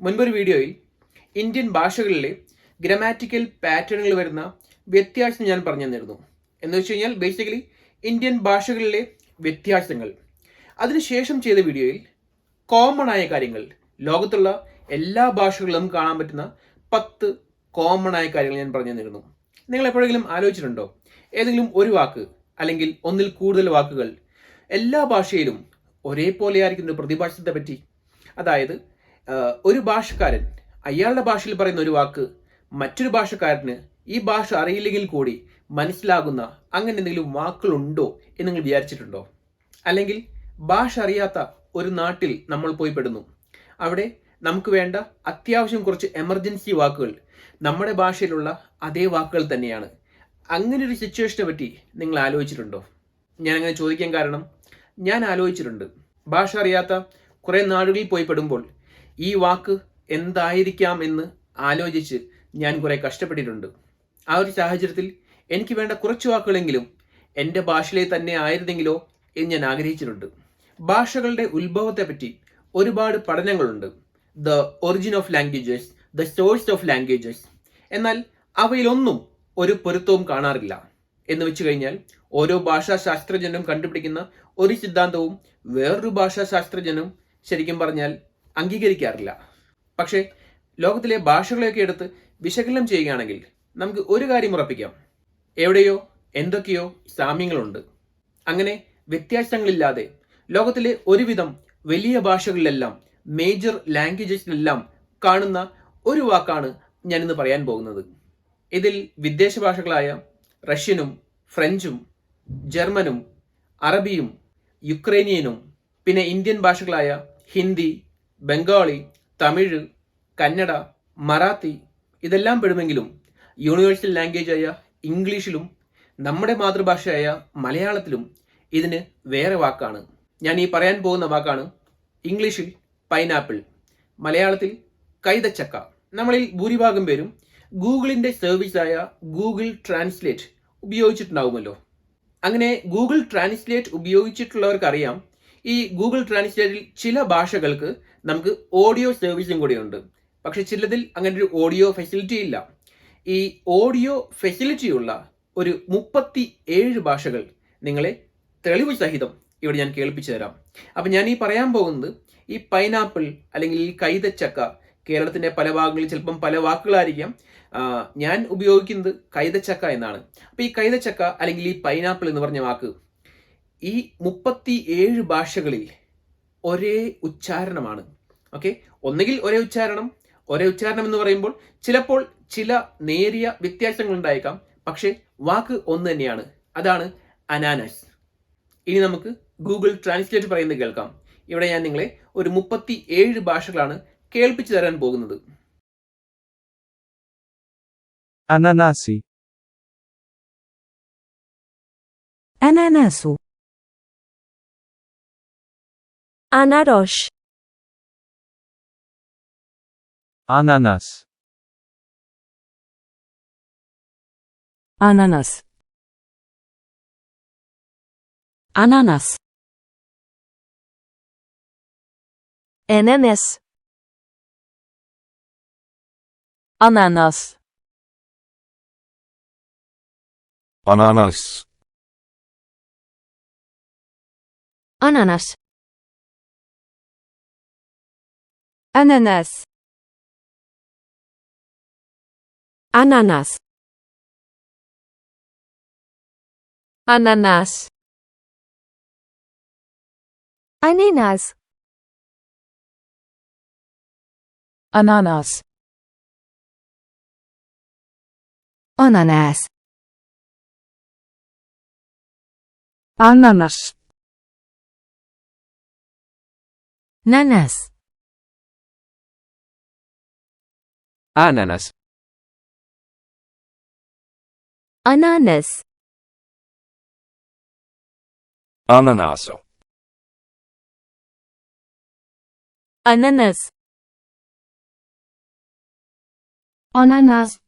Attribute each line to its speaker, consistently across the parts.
Speaker 1: മുൻപൊരു വീഡിയോയിൽ ഇന്ത്യൻ ഭാഷകളിലെ ഗ്രമാറ്റിക്കൽ പാറ്റേണുകൾ വരുന്ന വ്യത്യാസം ഞാൻ പറഞ്ഞു തന്നിരുന്നു എന്ന് വെച്ച് കഴിഞ്ഞാൽ ബേസിക്കലി ഇന്ത്യൻ ഭാഷകളിലെ വ്യത്യാസങ്ങൾ. അതിനുശേഷം ചെയ്ത വീഡിയോയിൽ കോമൺ ആയ കാര്യങ്ങൾ ലോകത്തുള്ള എല്ലാ ഭാഷകളിലും കാണാൻ പറ്റുന്ന പത്ത് കോമൺ ആയ കാര്യങ്ങൾ ഞാൻ പറഞ്ഞു തന്നിരുന്നു നിങ്ങൾ എപ്പോഴെങ്കിലും ആലോചിച്ചിട്ടുണ്ടോ? ഏതെങ്കിലും ഒരു വാക്ക് അല്ലെങ്കിൽ ഒന്നിൽ കൂടുതൽ വാക്കുകൾ എല്ലാ ഭാഷയിലും ഒരേപോലെ ആയിരിക്കുന്ന പ്രതിഭാസത്തെ പറ്റി? അതായത് ഒരു ഭാഷക്കാരൻ അയാളുടെ ഭാഷയിൽ പറയുന്ന ഒരു വാക്ക് മറ്റൊരു ഭാഷക്കാരന് ഈ ഭാഷ അറിയില്ലെങ്കിൽ കൂടി മനസ്സിലാകുന്ന അങ്ങനെ എന്തെങ്കിലും വാക്കുകളുണ്ടോ എന്ന് നിങ്ങൾ വിചാരിച്ചിട്ടുണ്ടോ? അല്ലെങ്കിൽ ഭാഷ അറിയാത്ത ഒരു നാട്ടിൽ നമ്മൾ പോയി പെടുന്നു. അവിടെ നമുക്ക് വേണ്ട അത്യാവശ്യം കുറച്ച് എമർജൻസി വാക്കുകൾ. നമ്മുടെ ഭാഷയിലുള്ള അതേ വാക്കുകൾ തന്നെയാണ്. അങ്ങനെ ഒരു സിറ്റുവേഷനെ പറ്റി നിങ്ങൾ ആലോചിച്ചിട്ടുണ്ടോ? ഞാൻ അങ്ങനെ ചോദിക്കാൻ കാരണം ഞാൻ ആലോചിച്ചിട്ടുണ്ട്. ഭാഷ അറിയാത്ത കുറേ നാടുകളിൽ പോയി പെടുമ്പോൾ ഈ വാക്ക് എന്തായിരിക്കാം എന്ന് ആലോചിച്ച് ഞാൻ കുറേ കഷ്ടപ്പെട്ടിട്ടുണ്ട്. ആ ഒരു സാഹചര്യത്തിൽ എനിക്ക് വേണ്ട കുറച്ച് വാക്കുകളെങ്കിലും എന്റെ ഭാഷയിലെ തന്നെ ആയിരുന്നെങ്കിലോ എന്ന് ഞാൻ ആഗ്രഹിച്ചിട്ടുണ്ട്. ഭാഷകളുടെ ഉത്ഭവത്തെ പറ്റി ഒരുപാട് പഠനങ്ങളുണ്ട്. The origin of languages the source of languages എന്നാൽ അവയിലൊന്നും ഒരു പൊരുത്തവും കാണാറില്ല. എന്ന് വെച്ച് കഴിഞ്ഞാൽ ഓരോ ഭാഷാ ശാസ്ത്രജ്ഞനും കണ്ടുപിടിക്കുന്ന ഒരു സിദ്ധാന്തവും വേറൊരു ഭാഷാ ശാസ്ത്രജ്ഞനും ശരിക്കും പറഞ്ഞാൽ അംഗീകരിക്കാറില്ല. പക്ഷേ ലോകത്തിലെ ഭാഷകളെയൊക്കെ എടുത്ത് വിശകലനം ചെയ്യുകയാണെങ്കിൽ നമുക്ക് ഒരു കാര്യം ഉറപ്പിക്കാം. എവിടെയോ എന്തൊക്കെയോ സാമ്യങ്ങളുണ്ട്. അങ്ങനെ വ്യത്യാസങ്ങളില്ലാതെ ലോകത്തിലെ ഒരുവിധം വലിയ ഭാഷകളിലെല്ലാം മേജർ ലാംഗ്വേജസിലെല്ലാം കാണുന്ന ഒരു വാക്കാണ് ഞാനിന്ന് പറയാൻ പോകുന്നത്. ഇതിൽ വിദേശ ഭാഷകളായ റഷ്യനും ഫ്രഞ്ചും ജർമ്മനും അറബിയും യുക്രൈനിയനും പിന്നെ ഇന്ത്യൻ ഭാഷകളായ ഹിന്ദി ബംഗാളി തമിഴ് കന്നഡ മറാത്തി ഇതെല്ലാം പെടുമെങ്കിലും യൂണിവേഴ്സൽ ലാംഗ്വേജായ ഇംഗ്ലീഷിലും നമ്മുടെ മാതൃഭാഷയായ മലയാളത്തിലും ഇതിന് വേറെ വാക്കാണ്. ഞാൻ ഈ പറയാൻ പോകുന്ന വാക്കാണ് ഇംഗ്ലീഷിൽ പൈനാപ്പിൾ. മലയാളത്തിൽ കൈതച്ചക്ക. നമ്മളിൽ ഭൂരിഭാഗം പേരും ഗൂഗിളിന്റെ സർവീസായ ഗൂഗിൾ ട്രാൻസ്ലേറ്റ് ഉപയോഗിച്ചിട്ടുണ്ടാവുമല്ലോ. അങ്ങനെ ഗൂഗിൾ ട്രാൻസ്ലേറ്റ് ഉപയോഗിച്ചിട്ടുള്ളവർക്കറിയാം ഈ ഗൂഗിൾ ട്രാൻസ്ലേറ്റിൽ ചില ഭാഷകൾക്ക് നമുക്ക് ഓഡിയോ സർവീസും കൂടിയുണ്ട്. പക്ഷെ ചിലതിൽ അങ്ങനെ ഒരു ഓഡിയോ ഫെസിലിറ്റി ഇല്ല. ഈ ഓഡിയോ ഫെസിലിറ്റിയുള്ള ഒരു മുപ്പത്തി ഏഴ് ഭാഷകൾ നിങ്ങളെ തെളിവ് സഹിതം ഇവിടെ ഞാൻ കേൾപ്പിച്ചു തരാം. അപ്പം ഞാൻ ഈ പറയാൻ പോകുന്നത് ഈ പൈനാപ്പിൾ അല്ലെങ്കിൽ ഈ കൈതച്ചക്ക കേരളത്തിന്റെ പല ഭാഗങ്ങളിൽ ചിലപ്പം പല വാക്കുകളായിരിക്കാം. ഞാൻ ഉപയോഗിക്കുന്നത് കൈതച്ചക്ക എന്നാണ്. അപ്പം ഈ കൈതച്ചക്ക അല്ലെങ്കിൽ ഈ പൈനാപ്പിൾ എന്ന് പറഞ്ഞ വാക്ക് ഈ മുപ്പത്തി ഏഴ് ഭാഷകളിൽ ഒരേ ഉച്ചാരണമാണ്. ഓക്കെ? ഒന്നുകിൽ ഒരേ ഉച്ചാരണം ഒരേ ഉച്ചാരണം എന്ന് പറയുമ്പോൾ ചിലപ്പോൾ ചില നേരിയ വ്യത്യാസങ്ങൾ ഉണ്ടായേക്കാം പക്ഷേ വാക്ക് ഒന്ന് തന്നെയാണ്. അതാണ് അനാനസ്. ഇനി നമുക്ക് ഗൂഗിൾ ട്രാൻസ്ലേറ്റ് പറയുന്നത് കേൾക്കാം. ഇവിടെ ഞാൻ നിങ്ങളെ ഒരു മുപ്പത്തി ഏഴ് ഭാഷകളാണ് കേൾപ്പിച്ചു തരാൻ പോകുന്നത്.
Speaker 2: അനനാസി.
Speaker 3: അനാനാസു.
Speaker 4: അനാരോഷ്.
Speaker 2: Ananas.
Speaker 3: Ananas. Ananas.
Speaker 4: Enenes.
Speaker 3: Ananas.
Speaker 5: Ananas.
Speaker 4: Ananas.
Speaker 3: Ananas.
Speaker 4: Ananas.
Speaker 3: Ananas.
Speaker 4: Ananas.
Speaker 3: Ananas.
Speaker 4: Ananas.
Speaker 3: Ananas.
Speaker 4: Nanas.
Speaker 6: Ananas.
Speaker 4: Ananas.
Speaker 5: Ananaso.
Speaker 4: Ananas.
Speaker 3: Ananas.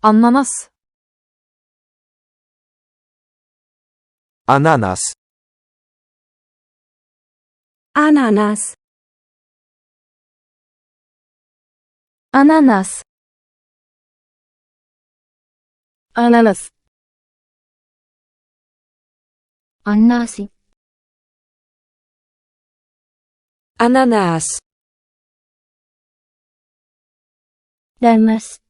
Speaker 4: Ananas.
Speaker 2: Ananas.
Speaker 4: Ananas. Ananas. Ananas.
Speaker 3: Ananas. Annasi.
Speaker 4: Ananas.
Speaker 3: Denmez.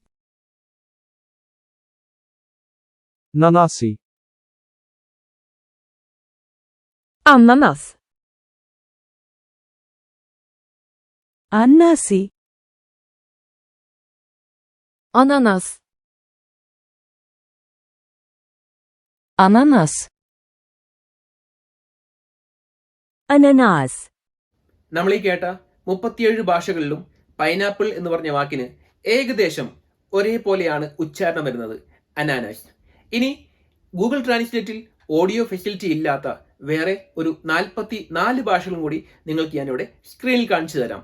Speaker 2: Nanasi.
Speaker 4: Ananas. Annasi. Ananas. Ananas. Ananas.
Speaker 1: നമ്മൾ ഈ കേട്ട മുപ്പത്തിയേഴ് ഭാഷകളിലും pineapple എന്ന് പറഞ്ഞ വാക്കിന് ഏകദേശം ഒരേപോലെയാണ് ഉച്ചാരണം വരുന്നത് അനാനാസ് ഇനി ഗൂഗിൾ ട്രാൻസ്ലേറ്റിൽ ഓഡിയോ ഫെസിലിറ്റി ഇല്ലാത്ത വേറെ ഒരു നാൽപ്പത്തി നാല് ഭാഷകളും കൂടി നിങ്ങൾക്ക് ഞാനിവിടെ സ്ക്രീനിൽ കാണിച്ചു തരാം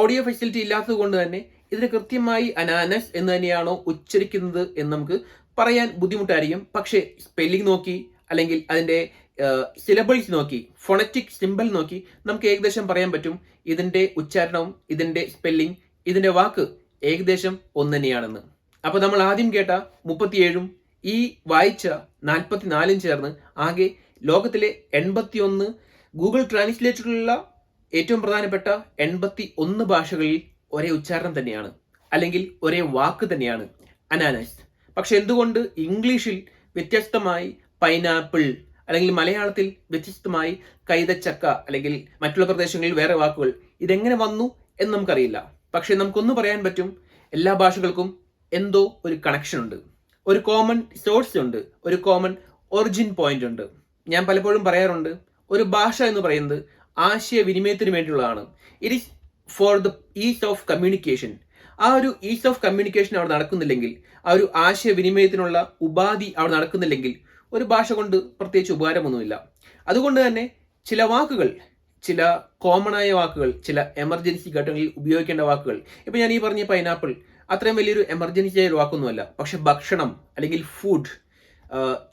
Speaker 1: ഓഡിയോ ഫെസിലിറ്റി ഇല്ലാത്തത് കൊണ്ട് തന്നെ ഇതിന് കൃത്യമായി അനാനസ് എന്ന് തന്നെയാണോ ഉച്ചരിക്കുന്നത് എന്ന് നമുക്ക് പറയാൻ ബുദ്ധിമുട്ടായിരിക്കും. പക്ഷേ സ്പെല്ലിംഗ് നോക്കി അല്ലെങ്കിൽ അതിന്റെ സിലബിൾസ് നോക്കി ഫൊണറ്റിക് സിമ്പിൾ നോക്കി നമുക്ക് ഏകദേശം പറയാൻ പറ്റും. ഇതിന്റെ ഉച്ചാരണവും ഇതിന്റെ സ്പെല്ലിംഗ് ഇതിന്റെ വാക്ക് ഏകദേശം ഒന്ന് തന്നെയാണെന്ന്. അപ്പോൾ നമ്മൾ ആദ്യം കേട്ട മുപ്പത്തിയേഴും ഈ വായിച്ച നാൽപ്പത്തിനാലും ചേർന്ന് ആകെ ലോകത്തിലെ എൺപത്തിയൊന്ന് ഗൂഗിൾ ട്രാൻസ്ലേറ്ററിലുള്ള ഏറ്റവും പ്രധാനപ്പെട്ട എൺപത്തി ഒന്ന് ഭാഷകളിൽ ഒരേ ഉച്ചാരണം തന്നെയാണ്. അല്ലെങ്കിൽ ഒരേ വാക്ക് തന്നെയാണ് അനാനസ്. പക്ഷെ എന്തുകൊണ്ട് ഇംഗ്ലീഷിൽ വ്യത്യസ്തമായി പൈനാപ്പിൾ അല്ലെങ്കിൽ മലയാളത്തിൽ വ്യത്യസ്തമായി കൈതച്ചക്ക അല്ലെങ്കിൽ മറ്റുള്ള പ്രദേശങ്ങളിൽ വേറെ വാക്കുകൾ ഇതെങ്ങനെ വന്നു എന്ന് നമുക്കറിയില്ല. പക്ഷെ നമുക്കൊന്ന് പറയാൻ പറ്റും എല്ലാ ഭാഷകൾക്കും എന്തോ ഒരു കണക്ഷൻ ഉണ്ട്. ഒരു കോമൺ സോഴ്സ് ഉണ്ട് ഒരു കോമൺ ഒറിജിൻ പോയിന്റ് ഉണ്ട്. ഞാൻ പലപ്പോഴും പറയാറുണ്ട് ഒരു ഭാഷ എന്ന് പറയുന്നത് ആശയവിനിമയത്തിന് വേണ്ടിയുള്ളതാണ് it is for the ease of communication ആ ഒരു ഈസ് ഓഫ് കമ്മ്യൂണിക്കേഷൻ അവിടെ നടക്കുന്നില്ലെങ്കിൽ ആ ഒരു ആശയവിനിമയത്തിനുള്ള ഉപാധി അവിടെ നടക്കുന്നില്ലെങ്കിൽ ഒരു ഭാഷ കൊണ്ട് പ്രത്യേകിച്ച് ഉപകാരമൊന്നുമില്ല. അതുകൊണ്ട് തന്നെ ചില വാക്കുകൾ ചില കോമൺ ആയ വാക്കുകൾ ചില എമർജൻസി ഘട്ടങ്ങളിൽ ഉപയോഗിക്കേണ്ട വാക്കുകൾ. ഇപ്പം ഞാൻ ഈ പറഞ്ഞ പൈനാപ്പിൾ അത്രയും വലിയൊരു എമർജൻസി ആയ ഒരു വാക്കൊന്നുമല്ല. പക്ഷെ ഭക്ഷണം അല്ലെങ്കിൽ ഫുഡ്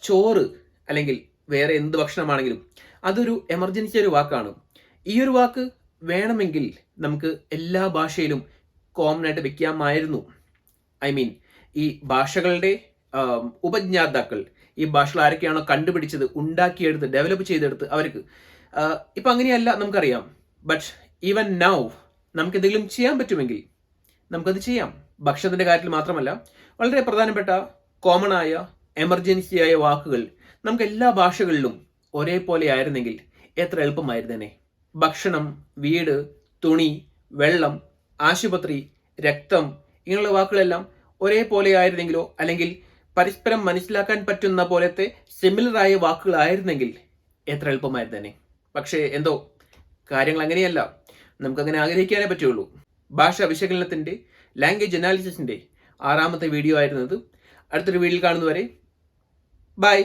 Speaker 1: ചോറ് അല്ലെങ്കിൽ വേറെ എന്ത് ഭക്ഷണമാണെങ്കിലും അതൊരു എമർജൻസി ഒരു വാക്കാണ്. ഈ ഒരു വാക്ക് വേണമെങ്കിൽ നമുക്ക് എല്ലാ ഭാഷയിലും കോമൺ ആയിട്ട് വെക്കാമായിരുന്നു. ഐ മീൻ ഈ ഭാഷകളുടെ ഉപജ്ഞാതാക്കൾ ഈ ഭാഷകൾ ആരൊക്കെയാണോ കണ്ടുപിടിച്ചത് ഉണ്ടാക്കിയെടുത്ത് ഡെവലപ്പ് ചെയ്തെടുത്ത് അവർക്ക് ഇപ്പം അങ്ങനെയല്ല നമുക്കറിയാം. ബട്ട് ഈവൻ നൗ നമുക്ക് എന്തെങ്കിലും ചെയ്യാൻ പറ്റുമെങ്കിൽ നമുക്കത് ചെയ്യാം. ഭക്ഷണത്തിന്റെ കാര്യത്തിൽ മാത്രമല്ല വളരെ പ്രധാനപ്പെട്ട കോമൺ ആയ എമർജൻസി ആയ വാക്കുകൾ നമുക്ക് എല്ലാ ഭാഷകളിലും ഒരേപോലെ ആയിരുന്നെങ്കിൽ എത്ര എളുപ്പമായിരുന്നേനെ ഭക്ഷണം വീട് തുണി വെള്ളം ആശുപത്രി രക്തം ഇങ്ങനെയുള്ള വാക്കുകളെല്ലാം ഒരേപോലെ ആയിരുന്നെങ്കിലോ? അല്ലെങ്കിൽ പരസ്പരം മനസ്സിലാക്കാൻ പറ്റുന്ന പോലത്തെ സിമിലറായ വാക്കുകളായിരുന്നെങ്കിൽ എത്ര എളുപ്പമായിരുന്നേനെ പക്ഷേ എന്തോ കാര്യങ്ങൾ അങ്ങനെയല്ല. നമുക്കങ്ങനെ ആഗ്രഹിക്കാനേ പറ്റുള്ളൂ. ഭാഷ വിശകലനത്തിന്റെ ലാംഗ്വേജ് അനാലിസിസിന്റെ ആറാമത്തെ വീഡിയോ ആയിരുന്നത്. അടുത്തൊരു വീഡിയോയിൽ കാണുന്നവരെ ബൈ